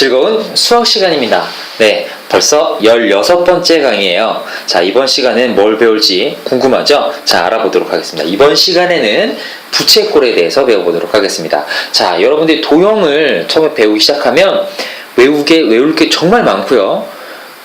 즐거운 수학 시간입니다. 네, 벌써 16번째 강의예요. 자, 이번 시간은 뭘 배울지 궁금하죠? 자, 알아보도록 하겠습니다. 이번 시간에는 부채꼴에 대해서 배워보도록 하겠습니다. 자, 여러분들이 도형을 처음에 배우기 시작하면 외우게, 외울 게 정말 많고요.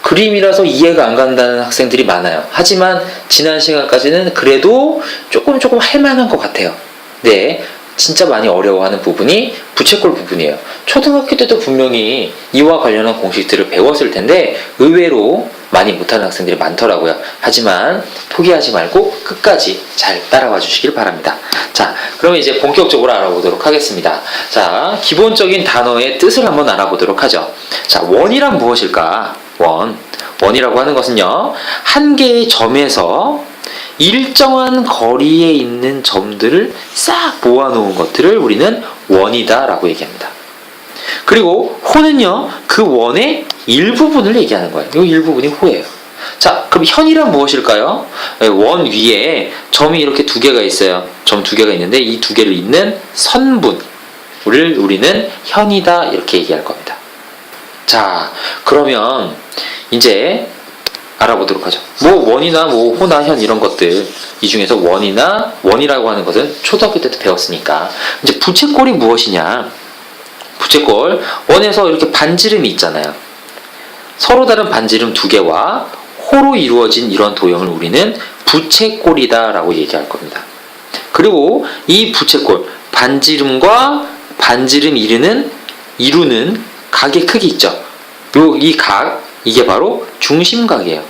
그림이라서 이해가 안 간다는 학생들이 많아요. 하지만 지난 시간까지는 그래도 조금 조금 할 만한 것 같아요. 네. 진짜 많이 어려워하는 부분이 부채꼴 부분이에요. 초등학교 때도 분명히 이와 관련한 공식들을 배웠을 텐데 의외로 많이 못하는 학생들이 많더라고요. 하지만 포기하지 말고 끝까지 잘 따라와 주시길 바랍니다. 자, 그러면 이제 본격적으로 알아보도록 하겠습니다. 자, 기본적인 단어의 뜻을 한번 알아보도록 하죠. 자, 원이란 무엇일까? 원. 원이라고 하는 것은요, 한 개의 점에서 일정한 거리에 있는 점들을 싹 모아놓은 것들을 우리는 원이다라고 얘기합니다. 그리고 호는요, 그 원의 일부분을 얘기하는 거예요. 이 일부분이 호예요. 자, 그럼 현이란 무엇일까요? 네, 원 위에 점이 이렇게 두 개가 있어요. 점 두 개가 있는데 이 두 개를 잇는 선분을 우리는 현이다 이렇게 얘기할 겁니다. 자, 그러면 이제 알아보도록 하죠. 뭐 원이나 뭐 호나 현 이런 것들 이 중에서 원이나 원이라고 하는 것은 초등학교 때도 배웠으니까 이제 부채꼴이 무엇이냐? 부채꼴 원에서 이렇게 반지름이 있잖아요. 서로 다른 반지름 두 개와 호로 이루어진 이런 도형을 우리는 부채꼴이다라고 얘기할 겁니다. 그리고 이 부채꼴 반지름과 반지름 이루는 이루는 각의 크기 있죠. 요 이 각 이게 바로 중심각이에요.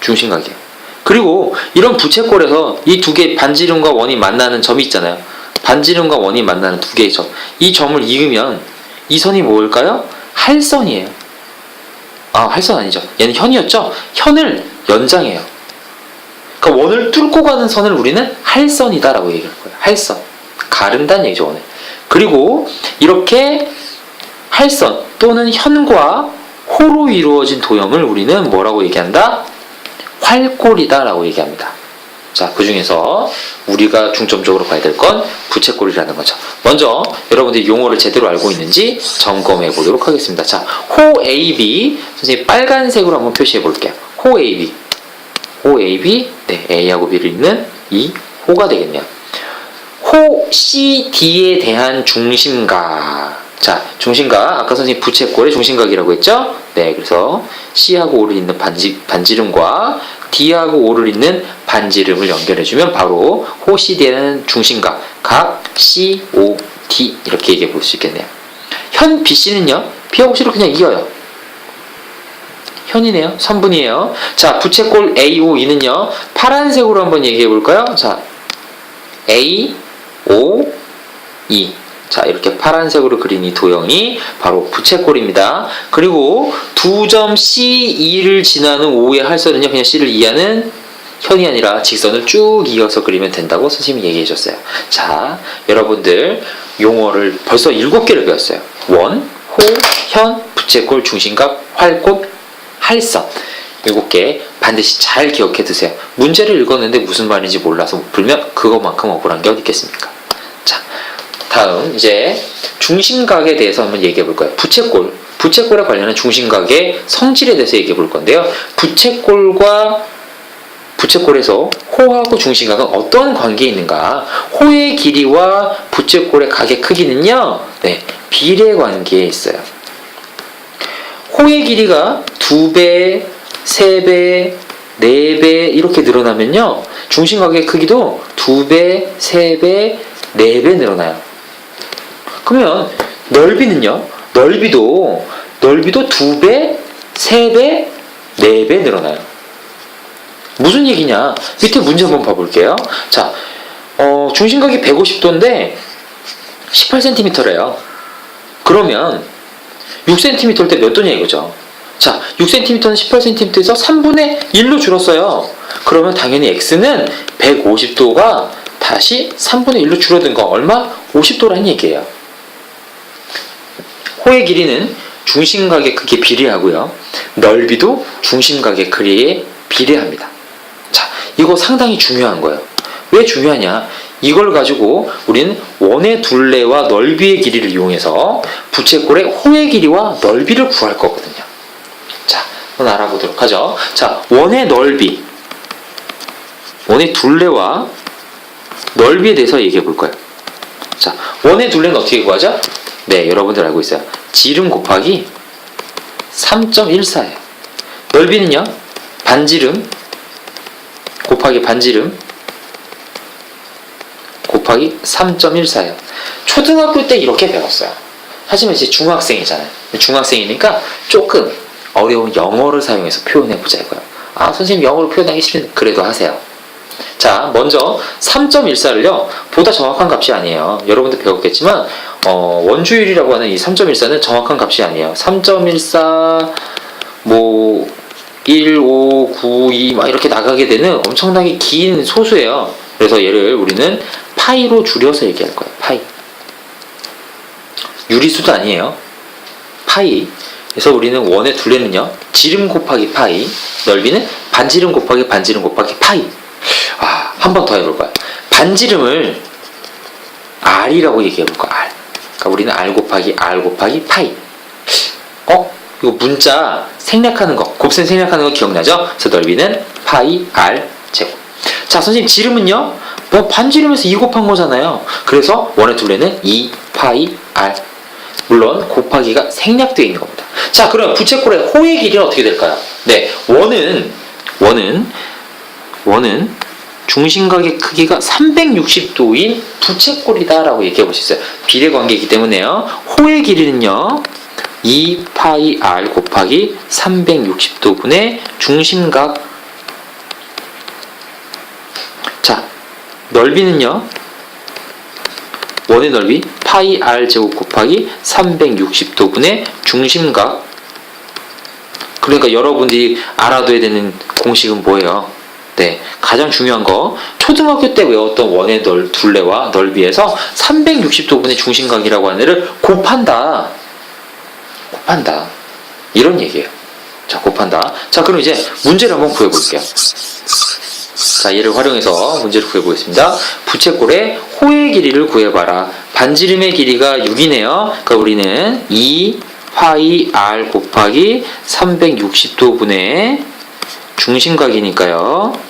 중심각이에요. 그리고 이런 부채꼴에서 이 두개 반지름과 원이 만나는 점이 있잖아요. 반지름과 원이 만나는 두 개의 점. 이 점을 이으면 이 선이 뭘까요? 할선이에요. 아, 할선 아니죠. 얘는 현이었죠? 현을 연장해요. 그러니까 원을 뚫고 가는 선을 우리는 할선이다라고 얘기할 거예요. 할선. 가른다는 얘기죠, 원을. 그리고 이렇게 할선 또는 현과 호로 이루어진 도형을 우리는 뭐라고 얘기한다? 활골이다라고 얘기합니다. 자, 그 중에서 우리가 중점적으로 봐야 될 건 부채꼴이라는 거죠. 먼저 여러분들이 용어를 제대로 알고 있는지 점검해 보도록 하겠습니다. 자, 호 AB 선생님 빨간색으로 한번 표시해 볼게요. 호 AB. 호 AB. 네, A하고 B를 잇는 이 호가 되겠네요. 호 CD에 대한 중심각. 자, 중심각. 아까 선생님 부채꼴의 중심각이라고 했죠? 네, 그래서 C하고 O를 잇는 반지, 반지름과 D하고 O를 잇는 반지름을 연결해주면 바로 호 CD에는 중심각. 각 C, O, D. 이렇게 얘기해 볼 수 있겠네요. 현 BC는요, B하고 C를 그냥 이어요. 현이네요. 선분이에요. 자, 부채꼴 AOE는요, 파란색으로 한번 얘기해 볼까요? 자, A, O, E. 자, 이렇게 파란색으로 그린 이 도형이 바로 부채꼴입니다. 그리고 두 점 C2를 지나는 O의 할선은요, 그냥 C를 이하는 현이 아니라 직선을 쭉 이어서 그리면 된다고 선생님이 얘기해 줬어요. 자, 여러분들 용어를 벌써 일곱 개를 배웠어요. 원, 호, 현, 부채꼴, 중심각, 활꽃, 할선. 일곱 개 반드시 잘 기억해 두세요. 문제를 읽었는데 무슨 말인지 몰라서 못 풀면 그것만큼 억울한 게 어디 있겠습니까? 자, 다음 이제 중심각에 대해서 한번 얘기해 볼 거예요. 부채꼴. 부채꼴에 관련한 중심각의 성질에 대해서 얘기해 볼 건데요. 부채꼴과 부채꼴에서 호하고 중심각은 어떤 관계에 있는가? 호의 길이와 부채꼴의 각의 크기는요, 네, 비례 관계에 있어요. 호의 길이가 두 배, 세 배, 네배 이렇게 늘어나면요, 중심각의 크기도 두 배, 세 배, 네배 늘어나요. 그러면 넓이는요, 넓이도 넓이도 두 배, 세 배, 네 배 늘어나요. 무슨 얘기냐? 밑에 문제 한번 봐볼게요. 자, 어, 중심각이 150도인데 18cm래요. 그러면 6cm일 때 몇 도냐 이거죠. 자, 6cm는 18cm에서 3분의 1로 줄었어요. 그러면 당연히 x는 150도가 다시 3분의 1로 줄어든 거 얼마? 50도라는 얘기예요. 호의 길이는 중심각의 크기에 비례하고요. 넓이도 중심각의 크기에 비례합니다. 자, 이거 상당히 중요한 거예요. 왜 중요하냐? 이걸 가지고 우리는 원의 둘레와 넓이의 길이를 이용해서 부채꼴의 호의 길이와 넓이를 구할 거거든요. 자, 한번 알아보도록 하죠. 자, 원의 넓이. 원의 둘레와 넓이에 대해서 얘기해 볼 거예요. 자, 원의 둘레는 어떻게 구하죠? 네, 여러분들 알고 있어요. 지름 곱하기 3.14예요. 넓이는요, 반지름 곱하기 반지름 곱하기 3.14예요. 초등학교 때 이렇게 배웠어요. 하지만 이제 중학생이잖아요. 중학생이니까 조금 어려운 영어를 사용해서 표현해 보자 이거예요. 아, 선생님 영어로 표현하기 싫은데 그래도 하세요. 자, 먼저 3.14를요, 보다 정확한 값이 아니에요. 여러분도 배웠겠지만, 어, 원주율이라고 하는 이 3.14는 정확한 값이 아니에요. 3.14, 뭐, 1, 5, 9, 2, 막 이렇게 나가게 되는 엄청나게 긴 소수예요. 그래서 얘를 우리는 파이로 줄여서 얘기할 거예요. 파이. 유리수도 아니에요. 파이. 그래서 우리는 원의 둘레는요, 지름 곱하기 파이, 넓이는 반지름 곱하기 반지름 곱하기 파이. 아, 한 번 더 해볼까요? 반지름을 R이라고 얘기해볼까? R. 그러니까 우리는 R 곱하기 R 곱하기 파이. 어? 이거 문자 생략하는 거, 곱셈 생략하는 거 기억나죠? 그래서 넓이는 파이 R 제곱. 자, 선생님 지름은요? 뭐 반지름에서 2 곱한 거잖아요. 그래서 원의 둘레는 2 파이 R. 물론 곱하기가 생략되어 있는 겁니다. 자, 그럼 부채꼴의 호의 길이는 어떻게 될까요? 네, 원은 원은 원은 중심각의 크기가 360도인 부채꼴이다라고 얘기해 볼 수 있어요. 비례 관계이기 때문에요. 호의 길이는요. 2 파이 r 곱하기 360도분의 중심각 자 넓이는요 원의 넓이 파이 r 제곱 곱하기 360도분의 중심각 그러니까 여러분들이 알아둬야 되는 공식은 뭐예요? 네, 가장 중요한 거 초등학교 때 외웠던 원의 넓, 둘레와 넓이에서 360도분의 중심각이라고 하는 애를 곱한다. 곱한다. 이런 얘기예요. 자, 곱한다. 자, 그럼 이제 문제를 한번 구해볼게요. 자, 얘를 활용해서 문제를 구해보겠습니다. 부채꼴의 호의 길이를 구해봐라. 반지름의 길이가 6이네요. 그러니까 우리는 2 파이 r 곱하기 360도분의 중심각이니까요.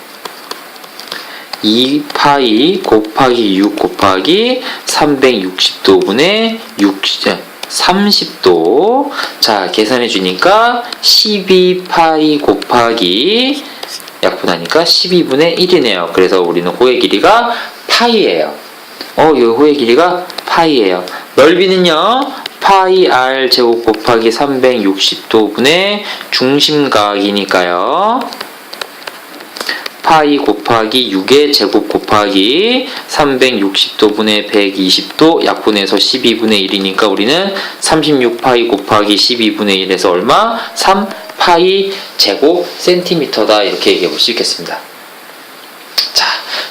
2 파이 곱하기 6 곱하기 360도분의 6, 30도. 자, 계산해 주니까 12 파이 곱하기 약분하니까 12분의 1이네요. 그래서 우리는 호의 길이가 파이예요. 어, 이 호의 길이가 파이예요. 넓이는요. 파이 r 제곱 곱하기 360도분의 중심각이니까요. 파이 곱하기 6의 제곱 곱하기 360도분의 120도 약분해서 12분의 1이니까 우리는 36파이 곱하기 12분의 1에서 얼마? 3파이 제곱 센티미터다 이렇게 얘기해 볼 수 있겠습니다. 자,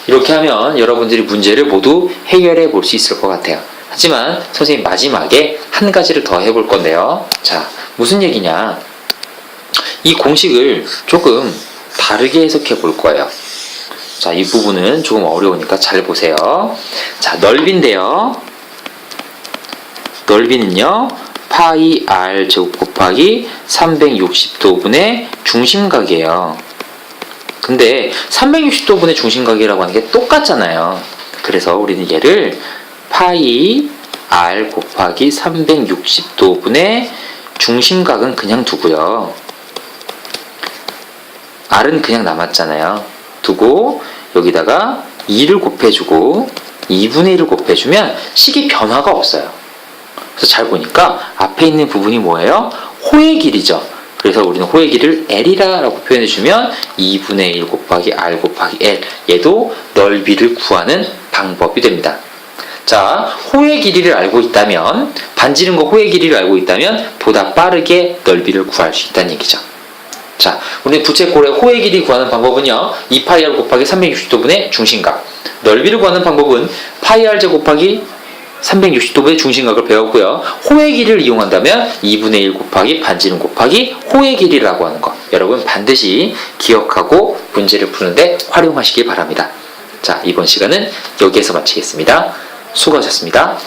이렇게 하면 여러분들이 문제를 모두 해결해 볼 수 있을 것 같아요. 하지만 선생님 마지막에 한 가지를 더 해볼 건데요. 자, 무슨 얘기냐? 이 공식을 조금 다르게 해석해 볼 거예요. 자, 이 부분은 조금 어려우니까 잘 보세요. 자, 넓인데요. 넓이는요. 파이 r 제곱 곱하기 360도분의 중심각이에요. 근데 360도분의 중심각이라고 하는 게 똑같잖아요. 그래서 우리는 얘를 파이 r 곱하기 360도분의 중심각은 그냥 두고요. R은 그냥 남았잖아요. 두고 여기다가 2를 곱해주고 2분의 1을 곱해주면 식이 변화가 없어요. 그래서 잘 보니까 앞에 있는 부분이 뭐예요? 호의 길이죠. 그래서 우리는 호의 길이를 L이라고 표현해주면 2분의 1 곱하기 R 곱하기 L 얘도 넓이를 구하는 방법이 됩니다. 자, 호의 길이를 알고 있다면 반지름과 호의 길이를 알고 있다면 보다 빠르게 넓이를 구할 수 있다는 얘기죠. 자, 우리 부채꼴의 호의 길이 구하는 방법은요. 2파이r 곱하기 360도분의 중심각. 넓이를 구하는 방법은 파이r 제 곱하기 360도분의 중심각을 배웠고요. 호의 길이를 이용한다면 2분의 1 곱하기 반지름 곱하기 호의 길이라고 하는 거. 여러분 반드시 기억하고 문제를 푸는데 활용하시길 바랍니다. 자, 이번 시간은 여기에서 마치겠습니다. 수고하셨습니다.